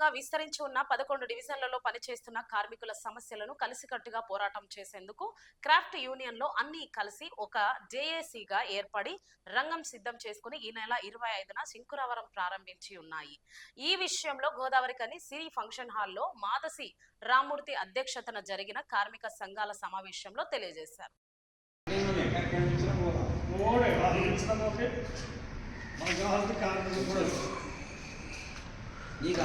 వ్యాప్తంగా విస్తరించి ఉన్న పదకొండు డివిజన్లలో పనిచేస్తున్న కార్మికుల సమస్యలను కలిసికట్టుగా పోరాటం చేసేందుకు క్రాఫ్ట్ యూనియన్లో అన్ని కలిసి ఒక జేఏసీగా ఏర్పడి రంగం సిద్ధం చేసుకుని ఈ నెల ఇరవై ఐదున శంకురావరం ప్రారంభించి ఉన్నాయి ఈ విషయంలో గోదావరి కని సిరి ఫంక్షన్ హాల్లో మాదసి రామూర్తి అధ్యక్షతన జరిగిన కార్మిక సంఘాల సమావేశంలో తెలియజేశారు మన కార్మికులు కూడా ಈಗ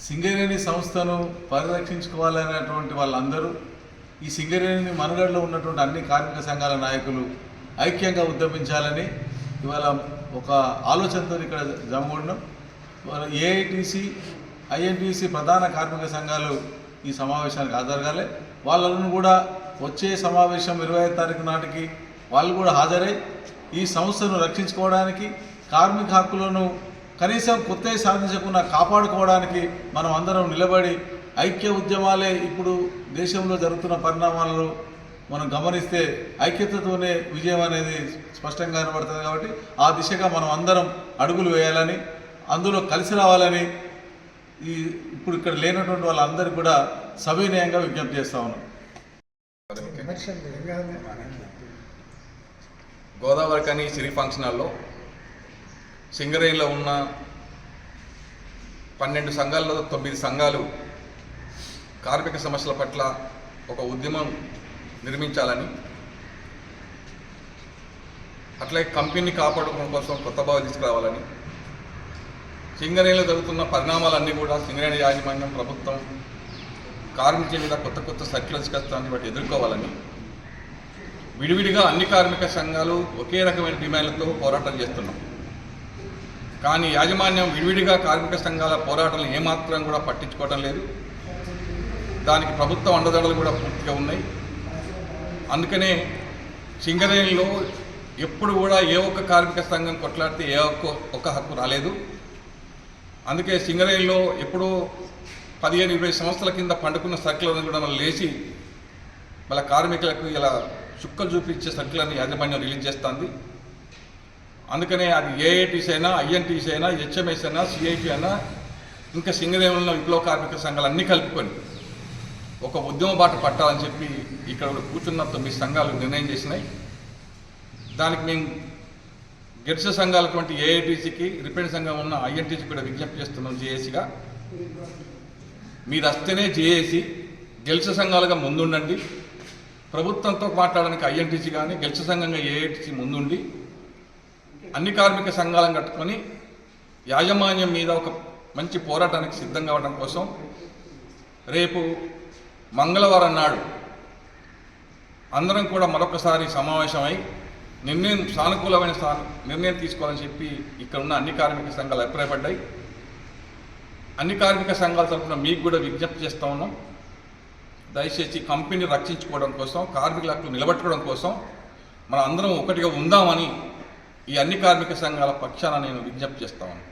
సింగరేణి సంస్థను పరిరక్షించుకోవాలనేటువంటి వాళ్ళందరూ ఈ సింగరేణిని మనుగడలో ఉన్నటువంటి అన్ని కార్మిక సంఘాల నాయకులు ఐక్యంగా ఉద్యమించాలని ఇవాళ ఒక ఆలోచనతో ఇక్కడ జమ్ముడినాం ఏఐటీసీ ఐఎన్టీసీ ప్రధాన కార్మిక సంఘాలు ఈ సమావేశానికి హాజరగాలి. వాళ్ళను కూడా వచ్చే సమావేశం ఇరవై ఐదు తారీఖు నాటికి వాళ్ళు కూడా హాజరై ఈ సంస్థను రక్షించుకోవడానికి కార్మిక హక్కులను కనీసం కొత్త సాధించకుండా కాపాడుకోవడానికి మనం అందరం నిలబడి ఐక్య ఉద్యమాలే ఇప్పుడు దేశంలో జరుగుతున్న పరిణామాలను మనం గమనిస్తే ఐక్యతతోనే విజయం అనేది స్పష్టంగా కనబడుతుంది కాబట్టి ఆ దిశగా మనం అందరం అడుగులు వేయాలని అందులో కలిసి రావాలని ఈ ఇప్పుడు ఇక్కడ లేనటువంటి వాళ్ళందరికీ కూడా సవినయంగా విజ్ఞప్తి చేస్తా ఉన్నాం. గోదావరి కానీ సిరి ఫంక్షన్ హాల్లో సింగరేణిలో ఉన్న పన్నెండు సంఘాలలో తొమ్మిది సంఘాలు కార్మిక సమస్యల పట్ల ఒక ఉద్యమం నిర్మించాలని అట్లే కంపెనీని కాపాడుకోవడం కోసం కొత్త భావం తీసుకురావాలని సింగరేణిలో జరుగుతున్న పరిణామాలన్నీ కూడా సింగరేణి యాజమాన్యం ప్రభుత్వం కార్మికుల మీద కొత్త కొత్త సర్క్యులర్స్ కష్టాన్ని వాటి ఎదుర్కోవాలని విడివిడిగా అన్ని కార్మిక సంఘాలు ఒకే రకమైన డిమాండ్లతో పోరాటం చేస్తున్నాం. కానీ యాజమాన్యం విడివిడిగా కార్మిక సంఘాల పోరాటాలను ఏమాత్రం కూడా పట్టించుకోవడం లేదు. దానికి ప్రభుత్వం అండదండలు కూడా పూర్తిగా ఉన్నాయి. అందుకనే సింగరేణిలో ఎప్పుడు కూడా ఏ ఒక్క కార్మిక సంఘం కొట్లాడితే ఏ ఒక్క ఒక్క హక్కు రాలేదు. అందుకే సింగరేణిలో ఎప్పుడూ పదిహేను ఇరవై సంవత్సరాల కింద పండుకున్న సర్కిల్ని కూడా మనం లేచి మళ్ళీ కార్మికులకు ఇలా చుక్కలు చూపించే సర్కిల్ని యాజమాన్యం రిలీజ్ చేస్తుంది. అందుకనే అది ఏఐటీసీ అయినా ఐఎన్టీసీ అయినా హెచ్ఎంఎస్ అయినా సిఐటి అయినా ఇంకా సింగరేణిలో విప్లవ కార్మిక సంఘాలు అన్నీ కలుపుకొని ఒక ఉద్యమ బాట పట్టాలని చెప్పి ఇక్కడ కూర్చున్న తొమ్మిది సంఘాలు నిర్ణయం చేసినాయి. దానికి మేము గిరిజ సంఘాలటువంటి ఏఐటీసీకి రిపేర్ సంఘం ఉన్న ఐఎన్టీసీ కూడా విజ్ఞప్తి చేస్తున్నాం జేఏసీగా మీరు వస్తేనే జేఏసీ గెలిచ సంఘాలుగా ముందుండండి. ప్రభుత్వంతో మాట్లాడడానికి ఐఎన్టీసీ కానీ గెలిచ సంఘంగా ఏఐటీసీ ముందుండి. అన్ని కార్మిక సంఘాలను కట్టుకొని యాజమాన్యం మీద ఒక మంచి పోరాటానికి సిద్ధం కావడం కోసం రేపు మంగళవారం నాడు అందరం కూడా మరొకసారి సమావేశమై నిర్ణయం సానుకూలమైన స్థా నిర్ణయం తీసుకోవాలని చెప్పి ఇక్కడ ఉన్న అన్ని కార్మిక సంఘాలు అభిప్రాయపడ్డాయి. అన్ని కార్మిక సంఘాల తరఫున మీకు కూడా విజ్ఞప్తి చేస్తూ ఉన్నాం. దయచేసి కంపెనీని రక్షించుకోవడం కోసం కార్మికుల హక్కులు నిలబెట్టుకోవడం కోసం మనం అందరం ఒకటిగా ఉందామని ఈ అన్ని కార్మిక సంఘాల పక్షాన నేను విజ్ఞప్తి చేస్తా ఉన్నాను